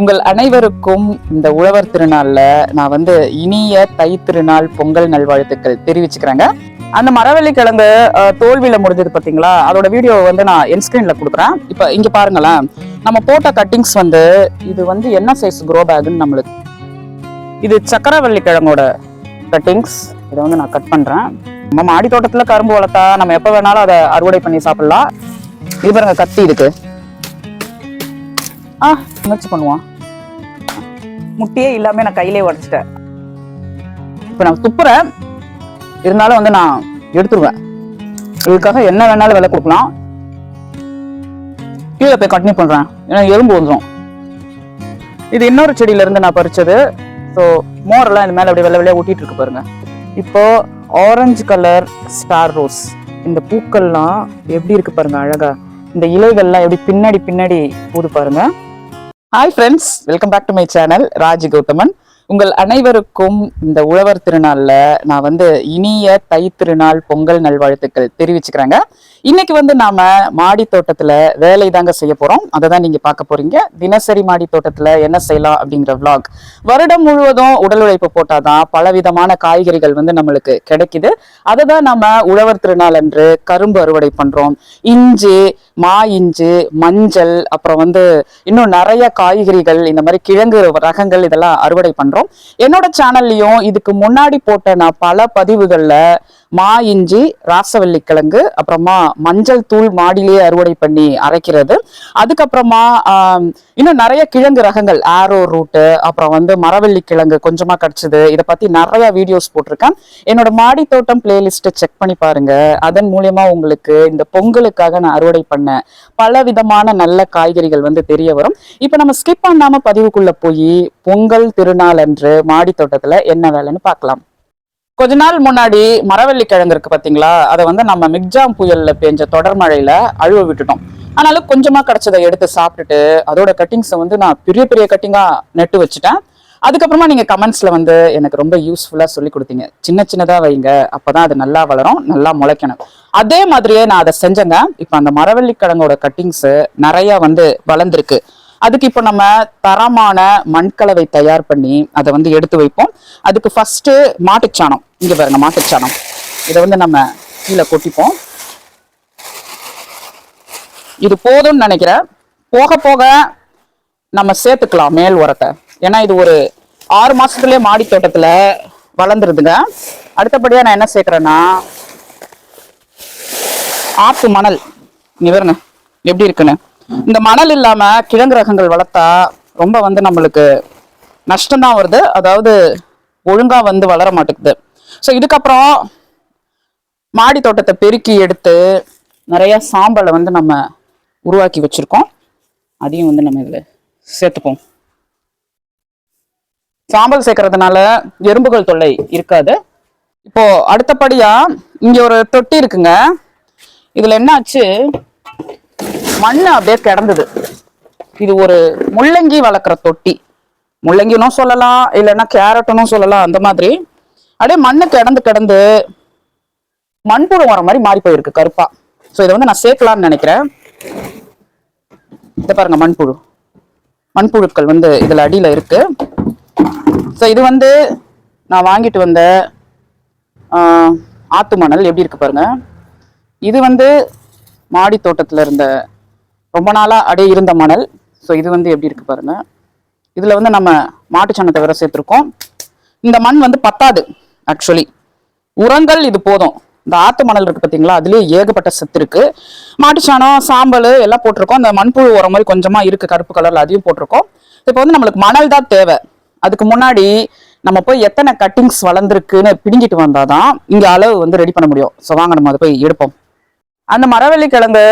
உங்கள் அனைவருக்கும் இந்த உழவர் திருநாள்ல நான் வந்து இனிய தை திருநாள் பொங்கல் நல்வாழ்த்துக்கள் தெரிவிச்சுக்கிறேங்க. அந்த மரவள்ளி கிழங்கு தோல்வியில முடிஞ்சது பாத்தீங்களா? அதோட வீடியோ வந்து நான் என் ஸ்கிரீன்ல கொடுக்குறேன். இப்போ இங்க பாருங்களேன். நம்ம போட்ட கட்டிங்ஸ் வந்து இது வந்து என்ன சைஸ் க்ரோ பேக்னு நம்மளுக்கு. இது சக்கரவள்ளி கிழங்கோட கட்டிங்ஸ் இதை வந்து நான் கட் பண்றேன். நம்ம மாடி தோட்டத்துல கரும்பு வளர்த்தா நம்ம எப்ப வேணாலும் அதை அறுவடை பண்ணி சாப்பிடலாம். இது பாருங்க கத்தி இருக்கு. ஆ முயற்சி பண்ணுவான் முட்டியே இல்லாம நான் கையிலே உடைச்சிட்டேன். இப்போ நான் துப்புறேன். இருந்தாலும் வந்து நான் எடுத்துருவேன். இதுக்காக என்ன வேணாலும் விலை கொடுக்கலாம். கீழே போய் கண்டினியூ பண்றேன். ஏன்னா எறும்பு வந்துடும் இது இன்னொரு செடியில இருந்து நான் பறிச்சது. ஸோ மோரெல்லாம் இது மேல அப்படியே வெள்ளை வெளியே ஊட்டிட்டு இருக்கு பாருங்க. இப்போ ஆரஞ்சு கலர் ஸ்டார் ரோஸ் இந்த பூக்கள்லாம் எப்படி இருக்கு பாருங்க அழகா. இந்த இலைகள்லாம் எப்படி பின்னாடி பின்னாடி பூது பாருங்க. Hi friends welcome back to my channel Raj Gauthaman உங்கள் அனைவருக்கும் இந்த உழவர் திருநாள்ல நான் வந்து இனிய தை திருநாள் பொங்கல் நல்வாழ்த்துக்கள் தெரிவிச்சுக்கிறேங்க. இன்னைக்கு வந்து நாம மாடி தோட்டத்துல வேலை தாங்க செய்ய போறோம். அதை தான் நீங்க பார்க்க போறீங்க. தினசரி மாடி தோட்டத்துல என்ன செய்யலாம் அப்படிங்கிற விளாக் வருடம் முழுவதும் உடல் உழைப்பு போட்டாதான் பலவிதமான காய்கறிகள் வந்து நம்மளுக்கு கிடைக்குது. அதை தான் நம்ம உழவர் திருநாள் அன்று கரும்பு அறுவடை பண்றோம். இஞ்சி மா இஞ்சி மஞ்சள் அப்புறம் வந்து இன்னும் நிறைய காய்கறிகள் இந்த மாதிரி கிழங்கு ரகங்கள் இதெல்லாம் அறுவடை பண்றோம் என்னோட சேனல்லையும் இதுக்கு முன்னாடி போட்ட நான் பல பதிவுகள்ல மா இஞ்சி ராசவள்ளி கிழங்கு அப்புறமா மஞ்சள் தூள் மாடிலேயே அறுவடை பண்ணி அரைக்கிறது. அதுக்கப்புறமா இன்னும் நிறைய கிழங்கு ரகங்கள் ஆரோ ரூட்டு அப்புறம் வந்து மரவள்ளி கிழங்கு கொஞ்சமா கிடைச்சது. இதை பத்தி நிறைய வீடியோஸ் போட்டிருக்கேன். என்னோட மாடி தோட்டம் பிளேலிஸ்ட்டை செக் பண்ணி பாருங்க. அதன் மூலியமா உங்களுக்கு இந்த பொங்கலுக்காக நான் அறுவடை பண்ண பல விதமான நல்ல காய்கறிகள் வந்து தெரிய வரும். இப்போ நம்ம ஸ்கிப் பண்ணாம பதிவுக்குள்ள போய் பொங்கல் திருநாள் அன்று மாடி தோட்டத்துல என்ன வேலைன்னு பார்க்கலாம். கொஞ்ச நாள் முன்னாடி மரவள்ளி கிழங்கு இருக்கு பாத்தீங்களா? அதை வந்து நம்ம மிக்ஜாம் புயல்ல பெஞ்ச தொடர் மழையில அழுவ விட்டுட்டோம். ஆனாலும் கொஞ்சமா கிடைச்சதை எடுத்து சாப்பிட்டுட்டு அதோட கட்டிங்ஸை வந்து நான் பெரிய பெரிய கட்டிங்கா நெட்டு வச்சுட்டேன். அதுக்கப்புறமா நீங்க கமெண்ட்ஸ்ல வந்து எனக்கு ரொம்ப யூஸ்ஃபுல்லா சொல்லி கொடுத்தீங்க. சின்ன சின்னதா வைங்க. அப்பதான் அது நல்லா வளரும் நல்லா முளைக்கணும். அதே மாதிரியே நான் அதை செஞ்சேங்க. இப்ப அந்த மரவள்ளி கிழங்கோட கட்டிங்ஸ் நிறைய வந்து வளர்ந்துருக்கு. அதுக்கு இப்போ நம்ம தரமான மண்கலவை தயார் பண்ணி அதை வந்து எடுத்து வைப்போம். அதுக்கு ஃபர்ஸ்ட் மாட்டுச்சாணம். இங்க பாருங்க மாட்டுச்சாணம். இதை வந்து நம்ம கீழே கொட்டிப்போம். இது போதும்னு நினைக்கிறேன் போக போக நம்ம சேர்த்துக்கலாம் மேல் உரத்தை. ஏன்னா இது ஒரு ஆறு மாசத்துலயே மாடி தோட்டத்துல வளர்ந்துருதுங்க. அடுத்தபடியா நான் என்ன சேர்க்கிறேன்னா ஆப்பு மணல். இங்க பாருங்க எப்படி இருக்குன்னு. இந்த மணல் இல்லாம கிழங்கு ரகங்கள் வளர்த்தா ரொம்ப வந்து நம்மளுக்கு நஷ்டம்தான் வருது. அதாவது ஒழுங்கா வந்து வளர மாட்டேங்குது. ஸோ இதுக்கப்புறம் மாடி தோட்டத்தை பெருக்கி எடுத்து நிறைய சாம்பலை வந்து நம்ம உருவாக்கி வச்சிருக்கோம். அதையும் வந்து நம்ம இதில் சேர்த்துப்போம். சாம்பல் சேர்க்கறதுனால எறும்புகள் தொல்லை இருக்காது. இப்போ அடுத்தபடியா இங்க ஒரு தொட்டி இருக்குங்க. இதுல என்ன ஆச்சு மண் அப்படியே கிடந்தது. இது ஒரு முள்ளங்கி வளர்க்குற தொட்டி. முள்ளங்கினும் சொல்லலாம் இல்லைன்னா கேரட்டுன்னு சொல்லலாம் அந்த மாதிரி. அப்படியே மண்ணு கிடந்து கிடந்து மண்புழு வர மாதிரி மாறி போயிருக்கு கருப்பா. ஸோ இதை வந்து நான் சேர்க்கலாம்னு நினைக்கிறேன். இதை பாருங்க மண்புழு மண்புழுக்கள் வந்து இதில் அடியில் இருக்கு. ஸோ இது வந்து நான் வாங்கிட்டு வந்த ஆத்து மணல். எப்படி இருக்கு பாருங்க. இது வந்து மாடி தோட்டத்தில் இருந்த ரொம்ப நாளாக அப்படியே இருந்த மணல். ஸோ இது வந்து எப்படி இருக்கு பாருங்க. இதில் வந்து நம்ம மாட்டு சாணத்தை வேற சேர்த்துருக்கோம். இந்த மண் வந்து பத்தாது ஆக்சுவலி உரங்கள் இது போதும். இந்த ஆத்து மணல் இருக்கு பார்த்தீங்களா அதுலேயே ஏகப்பட்ட சத்து இருக்கு. மாட்டுச்சாணம் சாம்பல் எல்லாம் போட்டிருக்கோம். அந்த மண்புழு உரம் மாதிரி கொஞ்சமாக இருக்கு. கருப்பு கலரில் அதையும் போட்டிருக்கோம். இப்போ வந்து நம்மளுக்கு மணல் தான் தேவை. அதுக்கு முன்னாடி நம்ம போய் எத்தனை கட்டிங்ஸ் வளர்ந்துருக்குன்னு பிடுங்கிட்டு வந்தாதான் இங்கே அளவு வந்து ரெடி பண்ண முடியும். ஸோ வாங்க நம்ம அதை போய் எடுப்போம். அந்த மரவள்ளி கிழங்கு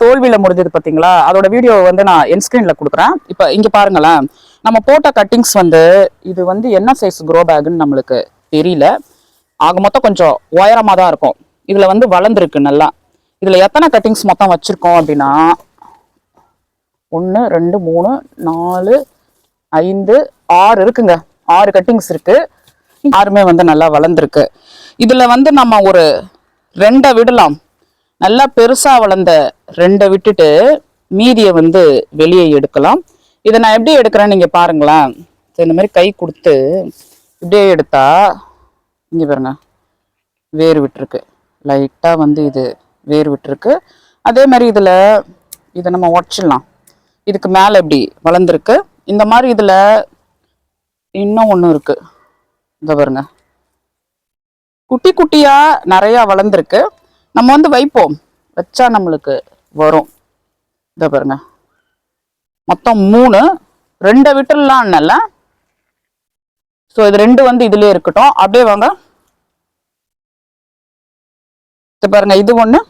தோல்வியில் தோல்வியில முடிஞ்சது பார்த்தீங்களா அதோட வீடியோ வந்து நான் என் கொடுக்குறேன். இப்போ இங்கே பாருங்களேன். நம்ம போட்ட கட்டிங்ஸ் வந்து இது வந்து என்ன சைஸ் க்ரோ பேக்குன்னு நம்மளுக்கு தெரியல. ஆக மொத்தம் கொஞ்சம் உயரமாக தான் இருக்கும். இதில் வந்து வளர்ந்துருக்கு நல்லா. இதில் எத்தனை கட்டிங்ஸ் மொத்தம் வச்சுருக்கோம் அப்படின்னா ஒன்று ரெண்டு மூணு நாலு ஐந்து ஆறு இருக்குங்க. ஆறு கட்டிங்ஸ் இருக்குது ஆறுமே வந்து நல்லா வளர்ந்துருக்கு. இதில் வந்து நம்ம ஒரு ரெண்டை விடலாம். நல்லா பெருசாக வளர்ந்த ரெண்டை விட்டுட்டு மீதியை வந்து வெளியே எடுக்கலாம். இதை நான் எப்படி எடுக்கிறேன்னு நீங்கள் பாருங்களேன். So, இந்த மாதிரி கை கொடுத்து இப்படியே எடுத்தா இங்கே பாருங்க வேர் விட்டுருக்கு. லைட்டாக வந்து இது வேர் விட்டுருக்கு. அதே மாதிரி இதில் இதை நம்ம உடச்சிடலாம். இதுக்கு மேலே இப்படி வளர்ந்துருக்கு. இந்த மாதிரி இதில் இன்னும் ஒன்று இருக்குது இந்த பாருங்க. குட்டி குட்டியாக நிறையா வளர்ந்துருக்கு. நம்ம வந்து வைப்போம். வச்சா நம்மளுக்கு வரும். இதை பாருங்க. மொத்தம் மூணு. ரெண்டை விட்டுடலாம்னல ஸோ இது ரெண்டு வந்து இதுலேயே இருக்கட்டும். அப்படியே வாங்க. இது பாருங்க இது ஒன்று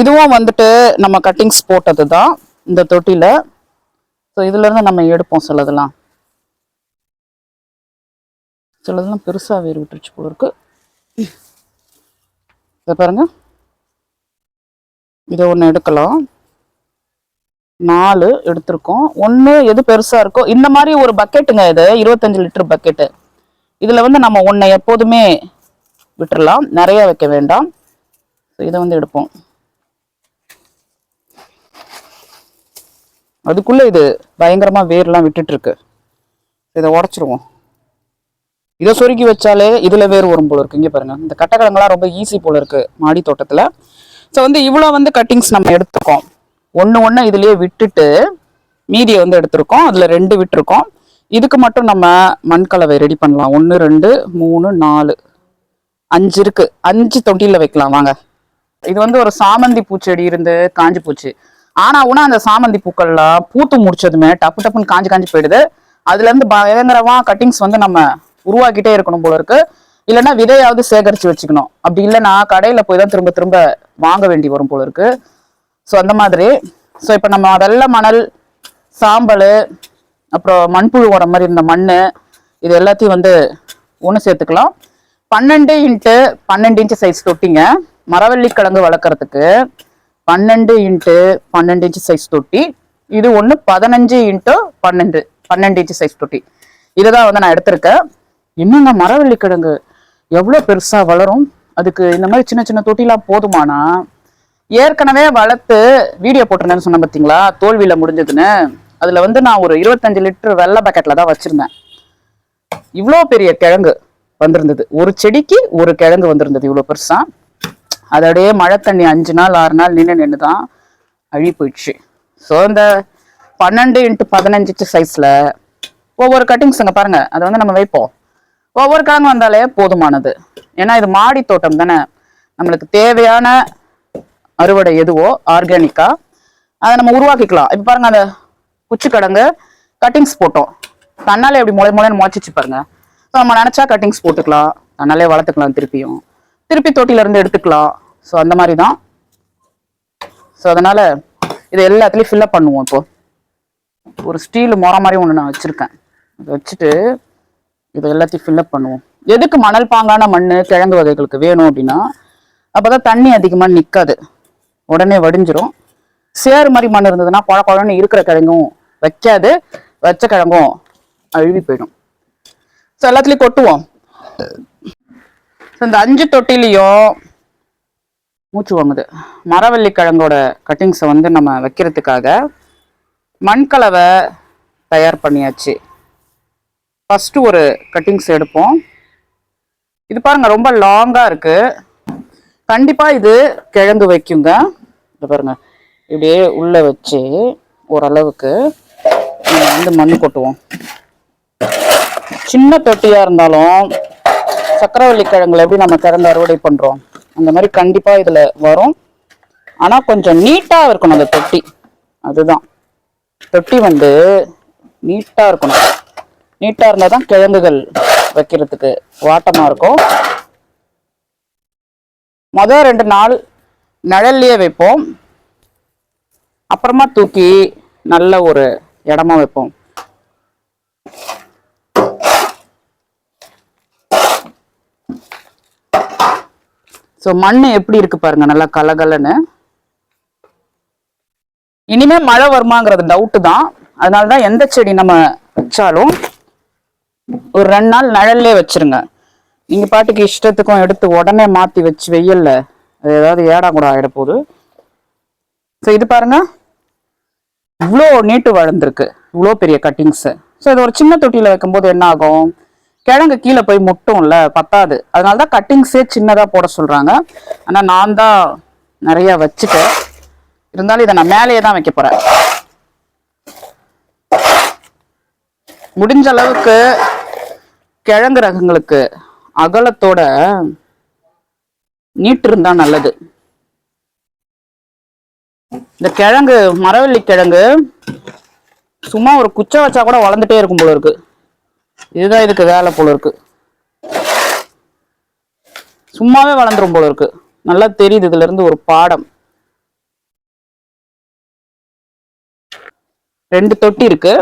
இதுவும் வந்துட்டு நம்ம கட்டிங்ஸ் போட்டது தான் இந்த தொட்டியில் ஸோ இதுலேருந்து நம்ம எடுப்போம் சிலதெல்லாம். சிலதெல்லாம் பெருசாக வேறு விட்டுருச்சு போல இருக்கு. இதை பாருங்க. இதை ஒன்று எடுக்கலாம். நாலு எடுத்திருக்கோம். ஒன்று எது பெருசாக இருக்கோ இந்த மாதிரி ஒரு பக்கெட்டுங்க இது இருபத்தஞ்சி லிட்டர் பக்கெட்டு இதில் வந்து நம்ம ஒன்றை எப்போதுமே விட்டுறலாம். நிறைய வைக்க வேண்டாம். ஸோ இதை வந்து எடுப்போம். அதுக்குள்ளே இது பயங்கரமாக வேர்லாம் விட்டுட்டுருக்கு இதை உடச்சிருவோம். இதை சொருக்கி வச்சாலே இதில் வேறு வரும் போல இருக்கு. இங்கே பாருங்கள் இந்த கட்டக்கிழங்குலாம் ரொம்ப ஈஸி போல இருக்குது மாடி தோட்டத்தில். ஸோ வந்து இவ்வளோ வந்து கட்டிங்ஸ் நம்ம எடுத்துக்கோம் ஒன்று ஒன்று இதுலேயே விட்டுட்டு மீதியை வந்து எடுத்திருக்கோம். அதில் ரெண்டு விட்டுருக்கோம். இதுக்கு மட்டும் நம்ம மண்கலவை ரெடி பண்ணலாம். ஒன்று ரெண்டு மூணு நாலு. அஞ்சு இருக்கு. அஞ்சு தொட்டியில வைக்கலாம். வாங்க. இது வந்து ஒரு சாமந்தி பூச்செடி இருந்து காஞ்சு போச்சு. ஆனா உனா அந்த சாமந்தி பூக்கள்லாம் பூத்து முடிச்சதுமே டப்பு டப்புன்னு காஞ்சி காஞ்சு போயிடுது. அதுல இருந்து பயங்கரமா கட்டிங்ஸ் வந்து நம்ம உருவாக்கிட்டே இருக்கணும் போல இருக்கு. இல்லைன்னா விதையாவது சேகரித்து வச்சுக்கணும். அப்படி இல்லைன்னா கடையில் போய் தான் திரும்ப திரும்ப வாங்க வேண்டி வரும் போல இருக்கு. ஸோ அந்த மாதிரி. ஸோ இப்போ நம்ம வெள்ளை மணல் சாம்பல் அப்புறம் மண்புழு உரம் மாதிரி இருந்த மண் இது எல்லாத்தையும் வந்து ஒன்று சேர்த்துக்கலாம். பன்னெண்டு இன்ட்டு பன்னெண்டு இன்ச்சு சைஸ் தொட்டிங்க. மரவள்ளி கிழங்கு வளர்க்குறதுக்கு பன்னெண்டு இன்ட்டு பன்னெண்டு இன்ச்சு சைஸ் தொட்டி. இது ஒன்று பதினஞ்சு இன்ட்டு பன்னெண்டு பன்னெண்டு இன்ச்சு சைஸ் தொட்டி. இதுதான் வந்து நான் எடுத்திருக்கேன். என்னங்க மரவள்ளி கிழங்கு எவ்வளோ பெருசாக வளரும்? அதுக்கு இந்த மாதிரி சின்ன சின்ன தொட்டிலாம் போதுமானா? ஏற்கனவே வளர்த்து வீடியோ போட்டிருந்தேன்னு சொன்னேன் பார்த்தீங்களா தோல்வியில் முடிஞ்சதுன்னு. அதில் வந்து நான் ஒரு இருபத்தஞ்சு லிட்டர் வெள்ளை பக்கெட்டில் தான் வச்சுருந்தேன். இவ்வளோ பெரிய கிழங்கு வந்திருந்தது. ஒரு செடிக்கு ஒரு கிழங்கு வந்திருந்தது இவ்வளோ பெருசாக அதோடய மழை தண்ணி அஞ்சு நாள் ஆறு நாள் நின்று நின்று தான் அழி போயிடுச்சு. ஸோ இந்த பன்னெண்டு இன்ட்டு பதினஞ்சு சைஸில் ஒவ்வொரு கட்டிங்ஸுங்க பாருங்கள் அதை வந்து நம்ம வைப்போம். ஒவ்வொரு கிழங்கு வந்தாலே போதுமானது. ஏன்னா இது மாடி தோட்டம் தானே. நம்மளுக்கு தேவையான அறுவடை எதுவோ ஆர்கானிக்கா அதை நம்ம உருவாக்கிக்கலாம். இப்போ பாருங்க அந்த குச்சி கிழங்கு கட்டிங்ஸ் போட்டோம். தன்னாலே எப்படி முளை முளைன்னு முளைச்சிச்சு பாருங்க. ஸோ நம்ம நினச்சா கட்டிங்ஸ் போட்டுக்கலாம். தன்னாலே வளர்த்துக்கலாம் திருப்பியும். திருப்பி தொட்டிலருந்து எடுத்துக்கலாம். ஸோ அந்த மாதிரி தான் ஸோ அதனால் இது எல்லாத்துலேயும் ஃபில்லப் பண்ணுவோம் இப்போது ஒரு ஸ்டீல் முறை மாதிரி ஒன்று நான் வச்சுருக்கேன். அதை வச்சுட்டு இதை எல்லாத்தையும் ஃபில்லப் பண்ணுவோம். எதுக்கு மணல் பாங்கான மண் கிழங்கு வகைகளுக்கு வேணும் அப்படின்னா அப்பதான் தண்ணி அதிகமாக நிற்காது உடனே வடிஞ்சிரும். சேறு மாதிரி மண் இருந்ததுன்னா குழ குழன்னு இருக்கிற கிழங்கும் வைக்காது. வச்ச கிழங்கும் அழுவி போயிடும். ஸோ எல்லாத்துலேயும் கொட்டுவோம். ஸோ இந்த அஞ்சு தொட்டிலையும் மூச்சு வாங்குது. மரவள்ளி கிழங்கோட கட்டிங்ஸை வந்து நம்ம வைக்கிறதுக்காக மண்கலவை தயார் பண்ணியாச்சு. ஃபஸ்ட்டு ஒரு கட்டிங்ஸ் எடுப்போம். இது பாருங்க ரொம்ப லாங்காக இருக்குது கண்டிப்பாக இது கிழங்கு வைக்குங்க. இது பாருங்க இப்படியே உள்ளே வச்சு ஓரளவுக்கு நம்ம வந்து மண் கொட்டுவோம். சின்ன தொட்டியாக இருந்தாலும் சக்கரவள்ளி கிழங்குல எப்படி நம்ம திறந்து அறுவடை பண்ணுறோம் அந்த மாதிரி கண்டிப்பாக இதில் வரும். ஆனால் கொஞ்சம் நீட்டாக இருக்கணும் அந்த தொட்டி. அதுதான். தொட்டி வந்து நீட்டாக இருக்கணும். நீட்டாக இருந்தால் தான் கிழங்குகள் வைக்கிறதுக்கு வாட்டமாக இருக்கும். மொதல் ரெண்டு நாள் நிழல்லையே வைப்போம். அப்புறமா தூக்கி நல்ல ஒரு இடமா வைப்போம். ஸோ மண் எப்படி இருக்கு பாருங்க நல்லா கலகலன்னு. இனிமே மழை வருமாங்கிறது டவுட்டு தான். அதனால தான் எந்த செடி நம்ம வச்சாலும் ஒரு ரெண்டு நாள் நிழல்லே வச்சிருங்க. நீங்க பாட்டுக்கு இஷ்டத்துக்கும் எடுத்து உடனே மாத்தி வச்சு வெயில்ல அது ஏதாவது ஏடா கூட ஆகிட போகுது. ஸோ இது பாருங்க. இவ்வளோ நீட்டு வளர்ந்துருக்கு. இவ்வளோ பெரிய கட்டிங்ஸு. ஸோ இது ஒரு சின்ன தொட்டியில் வைக்கும்போது என்ன ஆகும்? கிழங்கு கீழே போய் முட்டும்ல பத்தாது. அதனால தான் கட்டிங்ஸே சின்னதாக போட சொல்கிறாங்க ஆனால் நான் தான் நிறைய வச்சுட்டேன் இருந்தாலும் இதை நான் மேலேயே தான் வைக்க போகிறேன் முடிஞ்ச அளவுக்கு கிழங்கு ரகங்களுக்கு அகலத்தோட நீட்டு இருந்தா நல்லது. இந்த கிழங்கு மரவள்ளி கிழங்கு சும்மா ஒரு குச்சை வச்சா கூட வளர்ந்துட்டே இருக்கும் போல இருக்கு. இதுதான் இதுக்கு வேலை போல இருக்கு. சும்மாவே வளர்ந்துரும் போல இருக்கு. நல்லா தெரியுது இதுல இருந்து ஒரு பாடம். ரெண்டு தொட்டி இருக்கு.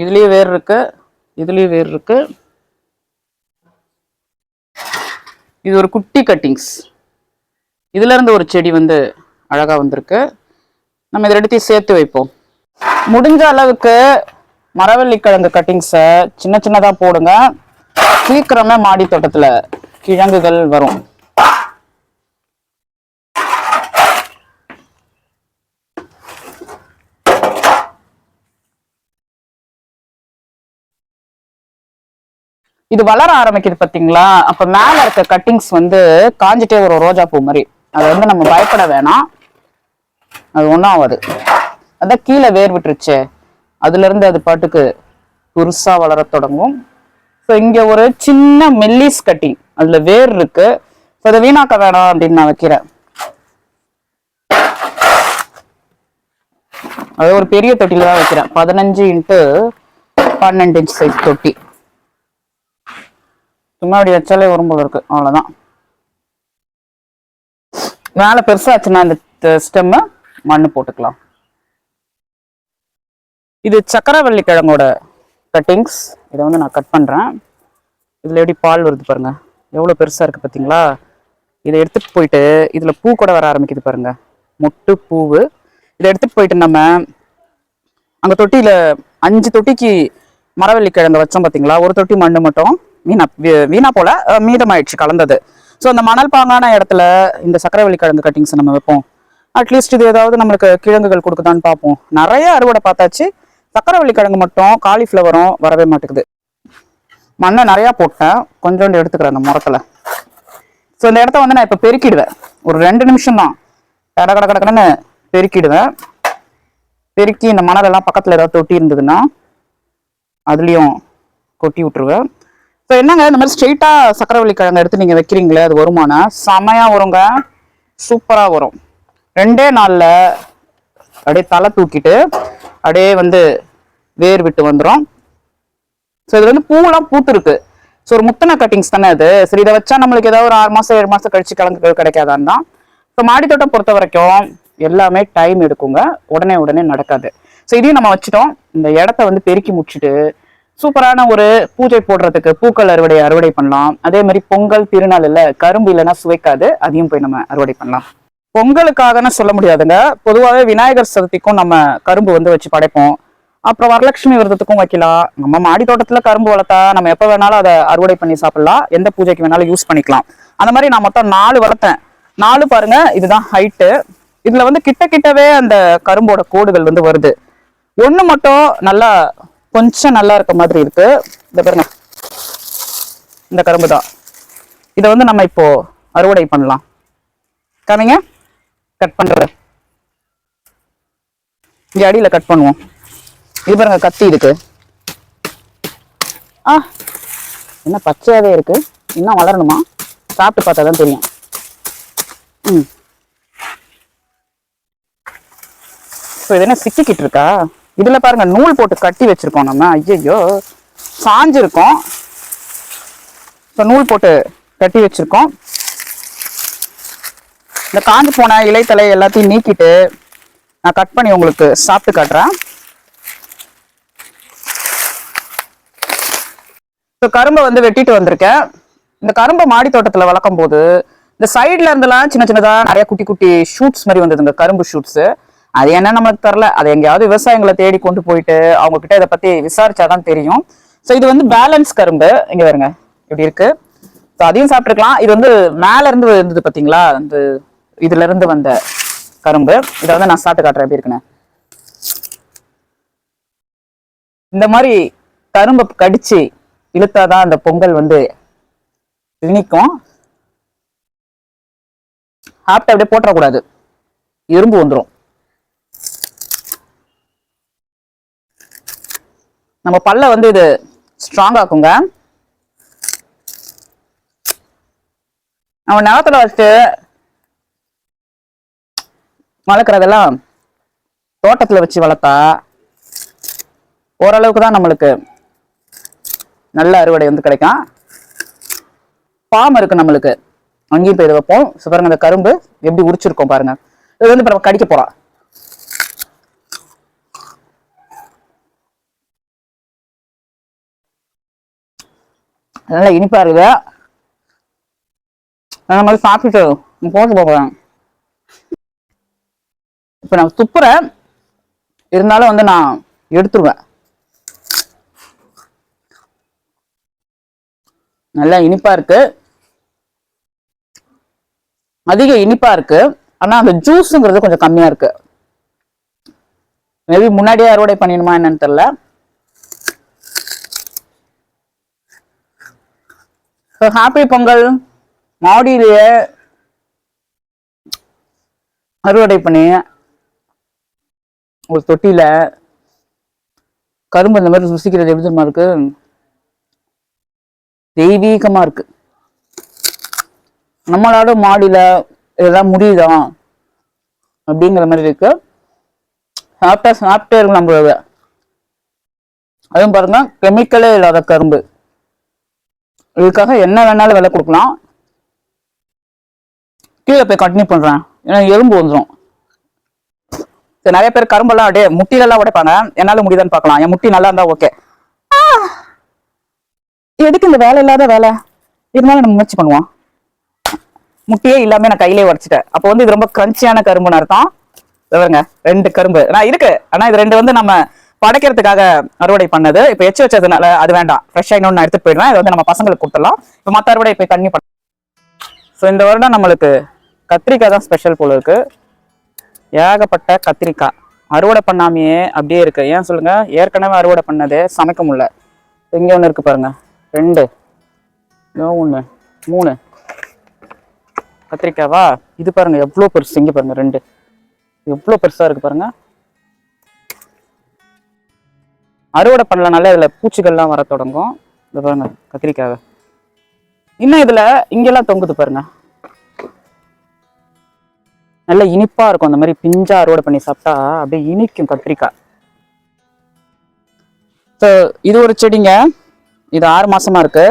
இதுலேயும் வேர் இருக்கு இதுலேயும் வேர் இருக்கு. இது ஒரு குட்டி கட்டிங்ஸ். இதுல இருந்து ஒரு செடி வந்து அழகா வந்திருக்கு. நம்ம இதை ரெண்டுத்தையும் சேர்த்து வைப்போம். முடிஞ்ச அளவுக்கு மரவள்ளி கிழங்கு கட்டிங்ஸை சின்ன சின்னதாக போடுங்க. சீக்கிரமே மாடி தோட்டத்தில் கிழங்குகள் வரும். இது வளர ஆரம்பிக்குது பாத்தீங்களா? அப்ப மேல இருக்க கட்டிங்ஸ் வந்து காஞ்சிட்டே வரும் ரோஜா பூ மாதிரி. அது வந்து நம்ம பயப்பட வேணாம். அது ஒன்றும் ஆகாது அதான் கீழே வேர் விட்டுருச்சே. அதுல இருந்து அது பாட்டுக்கு புருசா வளரத் தொடங்கும். ஸோ இங்க ஒரு சின்ன மெல்லிஸ் கட்டிங் அதுல வேர் இருக்கு. ஸோ அதை வீணாக்க வேணாம் அப்படின்னு நான் வைக்கிறேன். அது ஒரு பெரிய தொட்டில தான் வைக்கிறேன். பதினஞ்சு இன்ட்டு பன்னெண்டு இன்ச் சைஸ் தொட்டி. சும்மா அப்படி வச்சாலே வரும் இருக்கு. அவ்வளவுதான். மேல பெருசாச்சுன்னா இந்த ஸ்டெம்ம மண்ணு போட்டுக்கலாம். இது சக்கரவள்ளி கிழங்கோட கட்டிங்ஸ் இதை வந்து நான் கட் பண்றேன். இதுல எப்படி பால் வருது பாருங்க. எவ்வளவு பெருசா இருக்கு பாத்தீங்களா? இதை எடுத்துட்டு போயிட்டு இதுல பூ கூட வர ஆரம்பிக்குது பாருங்க. மொட்டு பூவு. இதை எடுத்துட்டு போயிட்டு நம்ம அங்க தொட்டியில அஞ்சு தொட்டிக்கு மரவள்ளி கிழங்கு வச்சோம் பாத்தீங்களா? ஒரு தொட்டி மண்ணு மட்டும். வீணா வீ- வீணா போல மீதமாயிடுச்சு கலந்தது. ஸோ அந்த மணல் பாங்கான இடத்துல இந்த சக்கரவள்ளி கிழங்கு கட்டிங்ஸ் நம்ம வைப்போம். அட்லீஸ்ட் இது ஏதாவது நம்மளுக்கு கிழங்குகள் கொடுக்குதான்னு பார்ப்போம். நிறைய அறுவடை பார்த்தாச்சு. சக்கரவள்ளி கிழங்கு மட்டும் காலிஃப்ளவரும் வரவே மாட்டேங்குது. மண்ணை நிறையா போட்டேன். கொஞ்சோண்டு எடுத்துக்கிறேன் அந்த முறத்துல. ஸோ இந்த இடத்த வந்து நான் இப்போ பெருக்கிடுவேன். ஒரு ரெண்டு நிமிஷம் தான். கட கட கடன்னு பெருக்கிடுவேன். பெருக்கி இந்த மணலெல்லாம் பக்கத்தில் ஏதாவது தொட்டி இருந்ததுன்னா அதுலேயும் கொட்டி விட்டுருவேன். ஸோ என்னங்க இந்த மாதிரி ஸ்ட்ரெயிட்டாக சக்கரவள்ளி கிழங்கு எடுத்து நீங்கள் வைக்கிறீங்களே அது வருமானா? செமையாக வருங்க. சூப்பராக வரும். ரெண்டே நாளில் அப்படியே தலை தூக்கிட்டு அப்படியே வந்து வேர் விட்டு வந்துடும் ஸோ இது வந்து பூவெல்லாம் பூத்துருக்கு. ஸோ ஒரு முத்தனை கட்டிங்ஸ் தானே அது. சரி இதை வச்சா நம்மளுக்கு ஏதாவது ஒரு ஆறு மாதம் ஏழு மாதம் கழிச்சு கிழங்கு கிடைக்காதான் தான். இப்போ மாடித்தோட்டம் பொறுத்த வரைக்கும் எல்லாமே டைம் எடுக்குங்க. உடனே உடனே நடக்காது. ஸோ இதையும் நம்ம வச்சுட்டோம். இந்த இடத்த வந்து பெருக்கி முடிச்சுட்டு சூப்பரான ஒரு பூஜை போடுறதுக்கு பூக்கள் அறுவடை அறுவடை பண்ணலாம். அதே மாதிரி பொங்கல் திருநாள் இல்ல கரும்பு இல்லைன்னா சுவைக்காது. அதையும் போய் நம்ம அறுவடை பண்ணலாம். பொங்கலுக்காகன்னு சொல்ல முடியாதுங்க. பொதுவாகவே விநாயகர் சதுர்த்திக்கும் நம்ம கரும்பு வந்து வச்சு படைப்போம். அப்புறம் வரலட்சுமி விரதத்துக்கும் வைக்கலாம். நம்ம மாடி தோட்டத்துல கரும்பு வளர்த்தா நம்ம எப்போ வேணாலும் அதை அறுவடை பண்ணி சாப்பிடலாம். எந்த பூஜைக்கு வேணாலும் யூஸ் பண்ணிக்கலாம். அந்த மாதிரி நான் மொத்தம் நாலு வளர்த்தேன். நாலு பாருங்க இதுதான் ஹைட்டு இதுல வந்து கிட்ட கிட்டவே அந்த கரும்போட கோடுகள் வந்து வருது. ஒன்று மட்டும் நல்லா கொஞ்சம் நல்லா இருக்க மாதிரி இருக்கு. இந்த பாருங்க. இந்த கரும்பு தான் இதை வந்து நம்ம இப்போ அறுவடை பண்ணலாம். கவிங்க கட் பண்ணுற இங்கே அடியில் கட் பண்ணுவோம். இது பாருங்க கத்தி இருக்கு. ஆ. என்ன பச்சையாகவே இருக்கு. இன்னும் வளரணுமா? சாப்பிட்டு பார்த்தா தான் தெரியும். ம். ஸோ இது என்ன சிக்கிக்கிட்டு இருக்கா? இதுல பாருங்க நூல் போட்டு கட்டி வச்சிருக்கோம் நம்ம. ஐயையோ சாஞ்சிருக்கோம். ஸோ நூல் போட்டு கட்டி வச்சிருக்கோம். இந்த காஞ்சு போன இலைத்தலை எல்லாத்தையும் நீக்கிட்டு நான் கட் பண்ணி உங்களுக்கு சாப்பிட்டு காட்டுறேன். இப்போ கரும்பை வந்து வெட்டிட்டு வந்திருக்கேன். இந்த கரும்பை மாடி தோட்டத்தில் வளர்க்கும் போது இந்த சைடில் இருந்தெல்லாம் சின்ன சின்னதாக நிறைய குட்டி குட்டி ஷூட்ஸ் மாதிரி வந்ததுங்க கரும்பு ஷூட்ஸு அது என்ன நமக்கு தெரில அது எங்கேயாவது விவசாயங்களை தேடி கொண்டு போயிட்டு அவங்க கிட்ட இதை பத்தி விசாரிச்சாதான் தெரியும். ஸோ இது வந்து பேலன்ஸ் கரும்பு. இங்க வருங்க இப்படி இருக்கு. ஸோ அதையும் சாப்பிட்டுருக்கலாம். இது வந்து மேல இருந்து இருந்தது பாத்தீங்களா அந்த இதுல இருந்து வந்த கரும்பு. இதை வந்து நான் சாப்பிட்டு காட்டுறேன். எப்படி இருக்குன்னு. இந்த மாதிரி கரும்பை கடிச்சு இழுத்தாதான் அந்த பொங்கல் வந்து இனிக்கும் சாப்பிட்டு அப்படியே போட்டுறக்கூடாது. இரும்பு வந்துடும் நம்ம பல்ல வந்து இது ஸ்ட்ராங் ஆக்குங்க. நம்ம நிலத்துல வச்சுட்டு வளர்க்குறதெல்லாம் தோட்டத்துல வச்சு வளர்த்தா ஓரளவுக்கு தான் நம்மளுக்கு நல்ல அறுவடை வந்து கிடைக்கும். பாம் இருக்கு நம்மளுக்கு. அங்கேயும் போய் இதை வைப்போம். So அந்த கரும்பு எப்படி உரிச்சிருக்கோம் பாருங்க. இது வந்து இப்போ நம்ம கடிக்க போகிறோம் நல்லா இனிப்பா இருக்குது. அந்த மாதிரி சாப்பிட்டு போட்டு போகிறேன் இப்போ நான் துப்புறேன் இருந்தாலும் வந்து நான் எடுத்துருவேன். நல்லா இனிப்பா இருக்கு. அதிக இனிப்பா இருக்கு. ஆனா அந்த ஜூஸுங்கிறது கொஞ்சம் கம்மியா இருக்கு. மேபி முன்னாடியே அறுவடை பண்ணிடணுமா என்னன்னு தெரியல. So happy Pongal. மாடியிலேயே அறுவடை பண்ணி ஒரு தொட்டியில கரும்பு இந்த மாதிரி ருசிக்கிறது எப்படி தெரியுமா இருக்கு? தெய்வீகமா இருக்கு. நம்மளோட மாடியில இதெல்லாம் முடியுதா? அப்படிங்கிற மாதிரி இருக்கு. சாப்பிட்டா சாப்பிட்டே இருக்கும் நம்மளோட அதுவும் பாருங்க கெமிக்கலே இல்லாத கரும்பு. இதுக்காக என்ன வேணாலும் விலை கொடுக்கலாம். கீழே போய் கண்டினியூ பண்ணுறேன் ஏன்னா எறும்பு வந்துடும் சரி நிறைய பேர் கரும்பெல்லாம் அப்படியே முட்டிலெல்லாம் உடைப்பாங்க. என்னால் முடியுதான்னு பார்க்கலாம். என் முட்டி நல்லா இருந்தால் ஓகே எதுக்கு இந்த வேலை இல்லாத வேலை? இருந்தாலும் நம்ம முயற்சி பண்ணுவோம். முட்டியே இல்லாமல் நான் கையிலே உடச்சிட்டேன். அப்போ வந்து இது ரொம்ப கிரன்ச்சியான கரும்புன்னு அர்த்தம். பாருங்க ரெண்டு கரும்பு. நான் இருக்கு. ஆனால் இது ரெண்டு வந்து நம்ம படைக்கிறதுக்காக அறுவடை பண்ணது. இப்போ எச்சு வச்சதுனால அது வேண்டாம். ஃப்ரெஷ்ஷாக இன்னொன்று எடுத்துட்டு போயிடுவேன். இது வந்து நம்ம பசங்களுக்கு கொடுத்துடலாம். இப்போ மற்ற அறுவடை போய் கண்ணி பண்ண ஸோ இந்த வருடம் நம்மளுக்கு கத்திரிக்காய் தான் ஸ்பெஷல் போல இருக்கு. ஏகப்பட்ட கத்திரிக்காய். அறுவடை பண்ணாமையே அப்படியே இருக்கு. ஏன் சொல்லுங்க? ஏற்கனவே அறுவடை பண்ணது சமைக்க முடியல. இங்க ஒன்று இருக்கு பாருங்க. ரெண்டு. இதோ ஒன்று மூணு. கத்திரிக்காவா? இது பாருங்க எவ்வளோ பெருசு. இங்கே பாருங்க ரெண்டு. எவ்வளோ பெருசா இருக்கு பாருங்க. அறுவடை பண்ணலனாலே இதுல பூச்சிகள்லாம் வர தொடங்கும். இது பாருங்க கத்திரிக்காவை. இன்னும் இதுல இங்கெல்லாம் தொங்குது பாருங்க. நல்லா இனிப்பா இருக்கும். அந்த மாதிரி பிஞ்சா அறுவடை பண்ணி சாப்பிட்டா அப்படியே இனிக்கும் கத்திரிக்காய். ஸோ இது ஒரு செடிங்க. இது ஆறு மாசமா இருக்கு.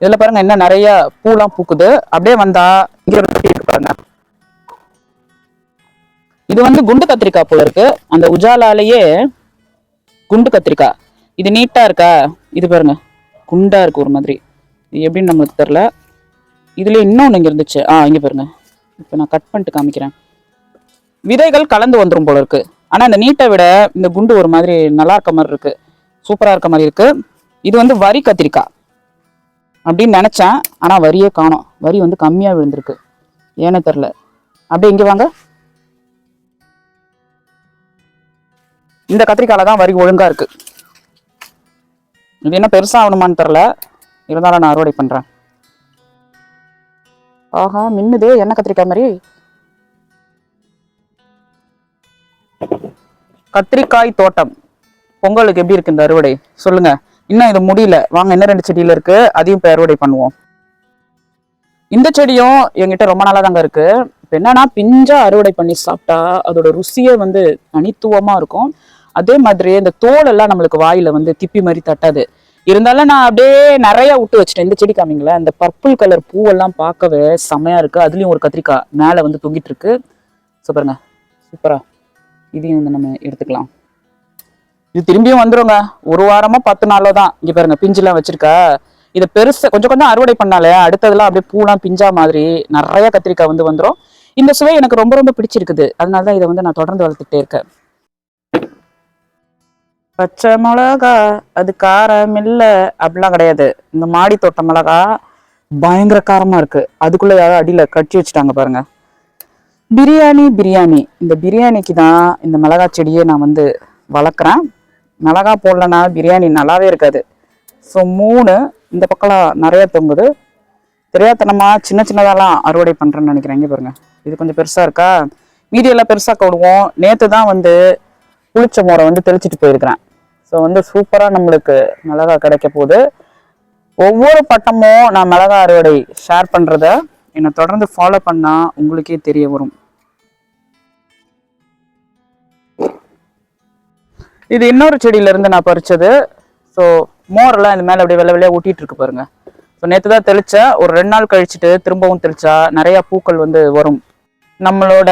இதுல பாருங்க என்ன நிறைய பூலாம் பூக்குது. அப்படியே வந்தா இங்க பாருங்க. இது வந்து குண்டு கத்திரிக்காய் போல இருக்கு. அந்த உஜாலாலேயே குண்டு கத்திரிக்காய் இது நீட்டா இருக்கா? இது பாருங்க. குண்டா இருக்கு ஒரு மாதிரி. இது எப்படின்னு நம்மளுக்கு தெரில இதுல இன்னொன்று இங்க இருந்துச்சு. ஆ இங்க பாருங்க. இப்போ நான் கட் பண்ணிட்டு காமிக்கிறேன். விதைகள் கலந்து வந்துடும் போல இருக்கு. ஆனா இந்த நீட்டை விட இந்த குண்டு ஒரு மாதிரி நல்லா இருக்க மாதிரி இருக்கு. சூப்பரா இருக்க மாதிரி இருக்கு. இது வந்து வரி கத்திரிக்காய் அப்படின்னு நினைச்சேன். ஆனா வரியே காணோம். வரி வந்து கம்மியா விழுந்திருக்கு. ஏன்னு தெரில அப்படியே இங்க வாங்க. இந்த கத்திரிக்காயில தான் வரி ஒழுங்கா இருக்கு. இது என்ன பெருசா ஆகணுமான்னு தெரில இருந்தாலும் நான் அறுவடை பண்றேன். ஆஹா மின்னுது என்ன கத்திரிக்காய் மாதிரி. கத்திரிக்காய் தோட்டம். பொங்கலுக்கு எப்படி இருக்கு இந்த அறுவடை? சொல்லுங்க. இன்னும் இது முடியல. வாங்க இன்னும் ரெண்டு செடியில இருக்கு? அதையும் இப்போ அறுவடை பண்ணுவோம். இந்த செடியும் என்கிட்ட ரொம்ப நாளாக தாங்க இருக்கு. இப்போ என்னன்னா பிஞ்சா அறுவடை பண்ணி சாப்பிட்டா அதோட ருசியே வந்து தனித்துவமா இருக்கும். அதே மாதிரி இந்த தோலெல்லாம் நம்மளுக்கு வாயில வந்து திப்பி மாதிரி தட்டாது. இருந்தாலும் நான் அப்படியே நிறைய விட்டு வச்சிட்டேன். இந்த செடி காமிங்களேன் இந்த பர்பிள் கலர் பூவெல்லாம் பார்க்கவே செமையா இருக்கு. அதுலயும் ஒரு கத்திரிக்காய் மேல வந்து தொங்கிட்டு இருக்கு. சூப்பருங்க சூப்பரா இதையும் வந்து நம்ம எடுத்துக்கலாம். இது திரும்பியும் வந்துருங்க. ஒரு வாரமா பத்து நாளோ தான். இங்க பாருங்க பிஞ்சுலாம் வச்சிருக்கா. இதை பெருசா கொஞ்சம் கொஞ்சம் அறுவடை பண்ணாலே அடுத்ததெல்லாம் அப்படியே பூலாம் பிஞ்சா மாதிரி நிறைய கத்திரிக்காய் வந்து வந்துடும் இந்த சுவை எனக்கு ரொம்ப ரொம்ப பிடிச்சிருக்குது. அதனால தான் இதை வந்து நான் தொடர்ந்து வளர்த்துட்டே இருக்கேன். பச்சை மிளகா அது காரம் இல்லை அப்படிலாம் கிடையாது. இந்த மாடி தோட்ட மிளகா பயங்கர காரமாக இருக்குது அதுக்குள்ளே யாரோ அடியில கட்டி வச்சுட்டாங்க பாருங்கள் பிரியாணி பிரியாணி. இந்த பிரியாணிக்கு தான் இந்த மிளகா செடியை நான் வந்து வளர்க்குறேன். மிளகா போடலன்னா பிரியாணி நல்லாவே இருக்காது. ஸோ மூணு இந்த பக்கம்லாம் நிறைய தொங்குது. தெரியாதனமாக சின்ன சின்னதாலாம் அறுவடை பண்ணுறேன்னு நினைக்கிறேன். இங்கே இது கொஞ்சம் பெருசாக இருக்கா? மீதி பெருசாக விடுவோம் நேற்று தான் வந்து புளிச்ச மோரை வந்து தெளிச்சிட்டு போயிருக்கிறேன். ஸோ வந்து சூப்பராக நம்மளுக்கு மிளகா கிடைக்க போகுது. ஒவ்வொரு பட்டமும் நான் மிளகா அறுவடை ஷேர் பண்ணுறத என்னை தொடர்ந்து ஃபாலோ பண்ணால் உங்களுக்கே தெரிய வரும். இது இன்னொரு செடியிலேருந்து நான் பறித்தது ஸோ மோரெல்லாம் இந்த மேலே அப்படியே வெள்ளை வெள்ளையாக ஊட்டிகிட்டு இருக்கு பாருங்கள் ஸோ நேற்று தான் தெளித்தேன் ஒரு ரெண்டு நாள் கழிச்சுட்டு திரும்பவும் தெளித்தா நிறையா பூக்கள் வந்து வரும். நம்மளோட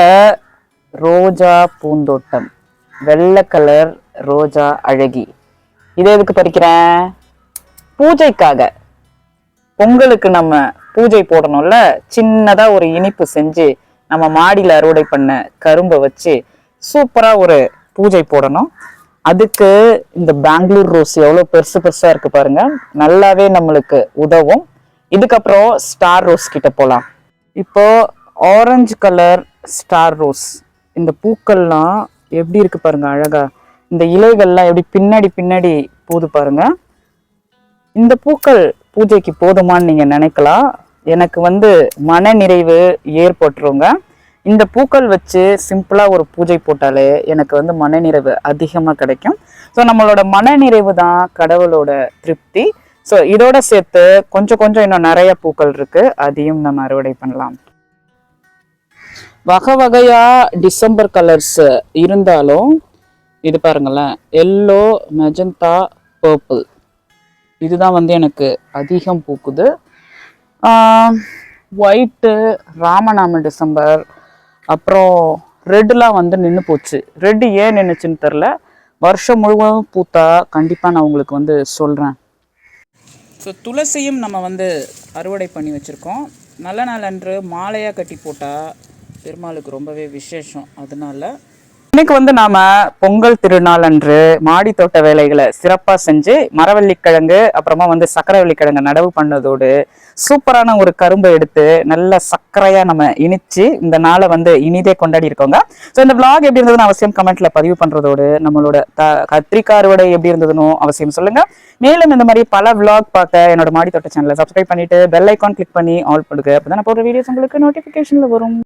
ரோஜா பூந்தோட்டம் வெள்ளை கலர் ரோஜா அழகி. இதை எதுக்கு பறிக்கிறேன் பூஜைக்காக. பொங்கலுக்கு நம்ம பூஜை போடணும்ல? சின்னதா ஒரு இனிப்பு செஞ்சு நம்ம மாடியில் அறுவடை பண்ண கரும்பை வச்சு சூப்பரா ஒரு பூஜை போடணும். அதுக்கு இந்த பெங்களூர் ரோஸ் எவ்வளோ பெருசு பெருசாக இருக்கு பாருங்க. நல்லாவே நம்மளுக்கு உதவும். இதுக்கப்புறம் ஸ்டார் ரோஸ் கிட்ட போகலாம் இப்போ ஆரஞ்சு கலர் ஸ்டார் ரோஸ். இந்த பூக்கள்லாம் எப்படி இருக்கு பாருங்க அழகா. இந்த இலைகள்லாம் எப்படி பின்னாடி பின்னாடி போது பாருங்க. இந்த பூக்கள் பூஜைக்கு போதுமான்னு நீங்கள் நினைக்கலாம். எனக்கு வந்து மன நிறைவு ஏற்பட்டுருங்க. இந்த பூக்கள் வச்சு சிம்பிளாக ஒரு பூஜை போட்டாலே எனக்கு வந்து மனநிறைவு அதிகமாக கிடைக்கும். ஸோ நம்மளோட மனநிறைவு தான் கடவுளோட திருப்தி. ஸோ இதோட சேர்த்து கொஞ்சம் கொஞ்சம் இன்னும் நிறைய பூக்கள் இருக்குது அதையும் நம்ம அறுவடை பண்ணலாம். வகை வகையாக டிசம்பர் கலர்ஸ் இருந்தாலும் இது பாருங்களேன். எல்லோ மெஜந்தா பர்பிள் இதுதான் வந்து எனக்கு அதிகம் பூக்குது. ஒயிட்டு ராமநாம டிசம்பர். அப்புறம் ரெட்டுலாம் வந்து நின்று போச்சு. ரெட்டு ஏன் நின்றுச்சுன்னு தெரில வருஷம் முழுவதும் பூத்தா கண்டிப்பாக நான் உங்களுக்கு வந்து சொல்கிறேன் ஸோ துளசியும் நம்ம வந்து அறுவடை பண்ணி வச்சுருக்கோம். நல்ல நாள் அன்று மாலையாக கட்டி போட்டால் பெருமாளுக்கு ரொம்பவே விசேஷம். அதனால இன்னைக்கு வந்து நாம பொங்கல் திருநாள் அன்று மாடி தோட்ட வேலைகளை சிறப்பா செஞ்சு மரவள்ளிக்கிழங்கு அப்புறமா வந்து சக்கரவள்ளிக்கிழங்கு நடவு பண்ணதோடு சூப்பரான ஒரு கரும்பை எடுத்து நல்ல சர்க்கரையா நம்ம இனிச்சு இந்த நாளை வந்து இனிதே கொண்டாடி இருக்கோங்க. ஸோ இந்த vlog எப்படி இருந்ததுன்னு அவசியம் கமெண்ட்ல பதிவு பண்றதோடு நம்மளோட த கத்திரிக்காய் அறுவடை எப்படி இருந்ததுன்னு அவசியம் சொல்லுங்க. மேலும் இந்த மாதிரி பல vlog பார்க்க என்னோட மாடி தோட்ட சேனலை சப்ஸ்கிரைப் பண்ணிட்டு பெல் ஐக்கான் கிளிக் பண்ணி ஆல் பண்ணுங்க அப்பதான் நான் போடுற வீடியோஸ் உங்களுக்கு நோட்டிபிகேஷன்ல வரும்.